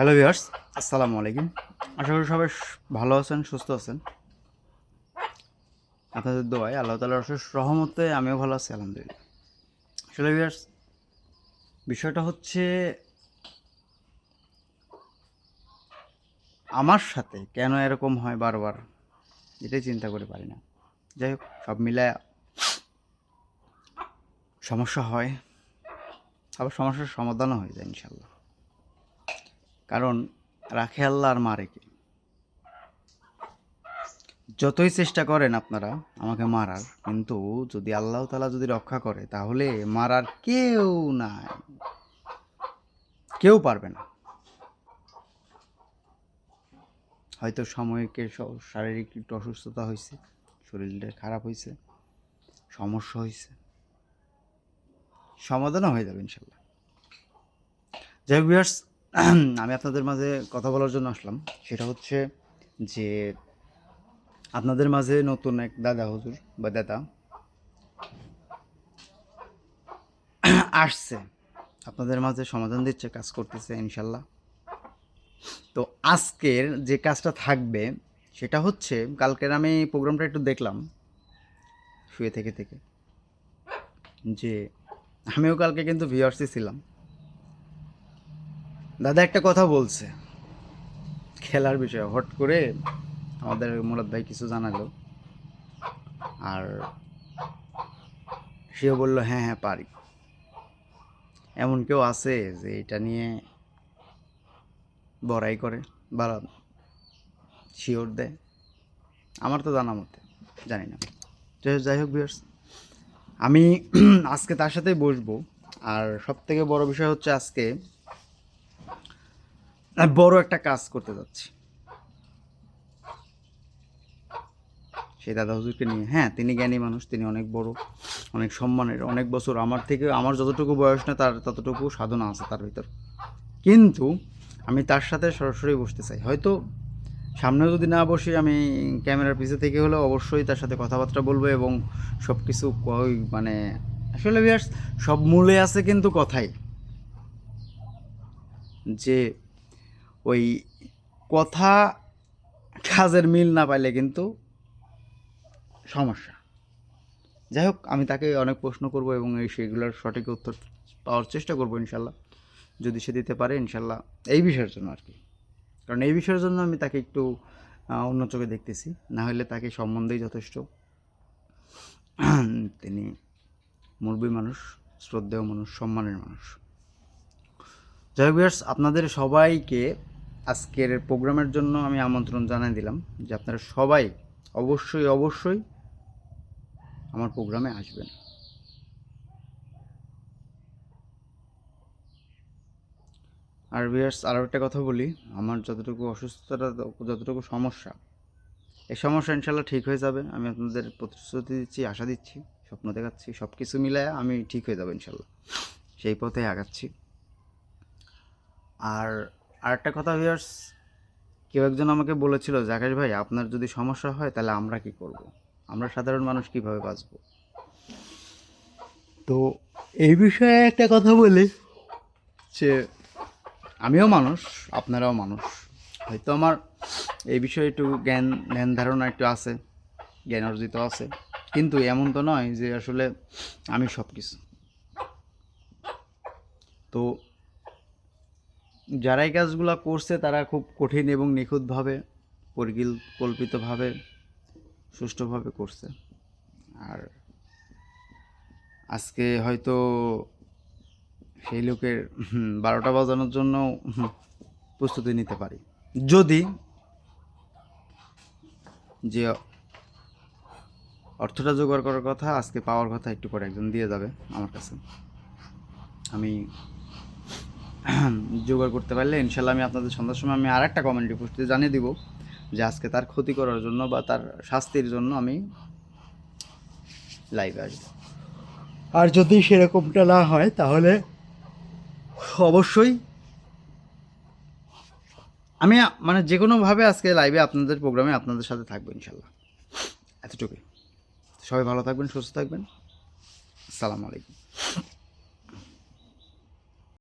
Hello viewers আসসালামু আলাইকুম। আশা করি সবাই ভালো আছেন, সুস্থ আছেন। আপনাদের দোয়ায় আল্লাহ তালার অশেষ রহমতে আমিও ভালো আছি, আলহামদুলিল্লাহ। আসলে ভিউয়ার্স বিষয়টা হচ্ছে আমার সাথে কেন এরকম হয় বারবার, এটাই চিন্তা করে পারি না। যাই হোক, সব মিলায় সমস্যা হয়, আবার সমস্যার সমাধানও হয়ে যায় ইনশাল্লাহ কারণ রাখে আল্লাহ আর মারে কে? যতই চেষ্টা করেন আপনারা আমাকে মারার, কিন্তু যদি আল্লাহ তালা যদি রক্ষা করে, তাহলে মারার কেউ নাই। কেউ পারবে না। হয়তো সময়কে শারীরিক একটু অসুস্থতা হয়েছে শরীরটা খারাপ হয়েছে সমস্যা হয়েছে সমাধানও হয়ে যাবে ইনশাল্লাহ। যাই আমি আপনাদের মাঝে কথা বলার জন্য আসলাম। সেটা হচ্ছে যে আপনাদের মাঝে নতুন এক দাদা হুজুর বা দাদা আসছে। আপনাদের মাঝে সমাধান দিচ্ছে, কাজ করতেছে, ইনশাল্লাহ। তো আজকের যে কাজটা থাকবে, সেটা হচ্ছে কালকের আমি প্রোগ্রামটা একটু দেখলাম, শুয়ে থেকে থেকে। যে আমিও কালকে কিন্তু ভিউয়ার্সই ছিলাম। দাদা একটা কথা বলছে। খেলার বিষয়ে। হট করে আমাদের মুরাদ ভাই কিছু জানালো। আর সেও বলল হ্যাঁ হ্যাঁ পারি। এমন কেউ আছে যে এটা নিয়ে বড়াই করে বা শিওর দেয়। আমার তো জানা মতে, জানি না। যাই হোক- ভিউয়ার্স আমি আজকে তার সাথেই বসবো। আর সব থেকে বড় বিষয় হচ্ছে আজকে আমি বড় একটা কাজ করতে যাচ্ছি। সেই দাদা হুজুরকে নিয়ে। হ্যাঁ তিনি জ্ঞানী মানুষ, তিনি অনেক বড়, অনেক সম্মানের, অনেক বছর। আমার থেকে, আমার যতটুকু বয়স না, তার ততটুকু সাধনা আছে তার ভিতর। কিন্তু আমি তার সাথে সরাসরি বসতে চাই। হয়তো সামনে যদি না বসি, আমি ক্যামেরার পিছে থেকে হলেও অবশ্যই তার সাথে কথাবার্তা বলব এবং সব কিছু মানে আসলে সব মূলে আছে কিন্তু কথাই। যে ওই কথা কাজের মিল না পাইলে কিন্তু সমস্যা। যাই হোক, আমি তাকে অনেক প্রশ্ন করব এবং এই সেগুলোর সঠিক উত্তর পাওয়ার চেষ্টা করব ইনশাল্লাহ। যদি সে দিতে পারে, ইনশাল্লাহ এই বিষয়ের জন্য আর কি। কারণ এই বিষয়ের জন্য আমি তাকে একটু অন্য চোখে দেখতেছি। না হলে তাকে সম্বন্ধেই যথেষ্ট। তিনি মুরবী মানুষ, শ্রদ্ধেয় মানুষ, সম্মানের মানুষ। যাই হোক আপনাদের সবাইকে আজকের প্রোগ্রামের জন্য আমি আমন্ত্রণ জানাই দিলাম যে আপনারা সবাই অবশ্যই অবশ্যই আমার প্রোগ্রামে আসবেন। আর ভিয়ার্স আরও একটা কথা বলি, আমার যতটুকু অসুস্থতা, যতটুকু সমস্যা, এই সমস্যা ইনশাল্লাহ ঠিক হয়ে যাবে। আমি আপনাদের প্রতিশ্রুতি দিচ্ছি, আশা দিচ্ছি, স্বপ্ন দেখাচ্ছি সব কিছু মিলায় আমি ঠিক হয়ে যাব ইনশাল্লাহ। সেই পথে আগাচ্ছি। আর আরেকটা কথা ভিয়ার্স কেউ একজন আমাকে বলেছিল, জাকাশ ভাই, আপনার যদি সমস্যা হয়, তাহলে আমরা কি করব। আমরা সাধারণ মানুষ কীভাবে বাঁচব? তো এই বিষয়ে একটা কথা বলি, যে আমিও মানুষ, আপনারাও মানুষ। হয়তো আমার এই বিষয়ে একটু জ্ঞান ধ্যান ধারণা একটু আছে, জ্ঞান অর্জিত আছে। কিন্তু এমন তো নয় যে আসলে আমি সব কিছু তো যারা এই কাজগুলো করছে তারা খুব কঠিন এবং নিখুঁতভাবে, পরিকল্পিতভাবে, সুষ্ঠুভাবে করছে। আর আজকে হয়তো সেই লোকের বারোটা বাজানোর জন্য প্রস্তুতি নিতে পারি। যদি যে অর্থটা জোগাড় করার কথা আজকে পাওয়ার কথা একটু পরে একজন দিয়ে যাবে আমার কাছে। আমি জোগাড় করতে পারলে ইনশাল্লাহ আমি আপনাদের সন্ধ্যার সময় আমি আর একটা কমেন্ট পোস্টে জানিয়ে দিব যে আজকে তার ক্ষতি করার জন্য বা তার শাস্তির জন্য আমি লাইভে আসব। আর যদি সেরকমটা না হয়, তাহলে অবশ্যই আমি মানে যে কোনোভাবে আজকে লাইভে আপনাদের প্রোগ্রামে আপনাদের সাথে থাকব ইনশাল্লাহ। এতটুকুই। সবাই ভালো থাকবেন, সুস্থ থাকবেন। আসসালামু আলাইকুম।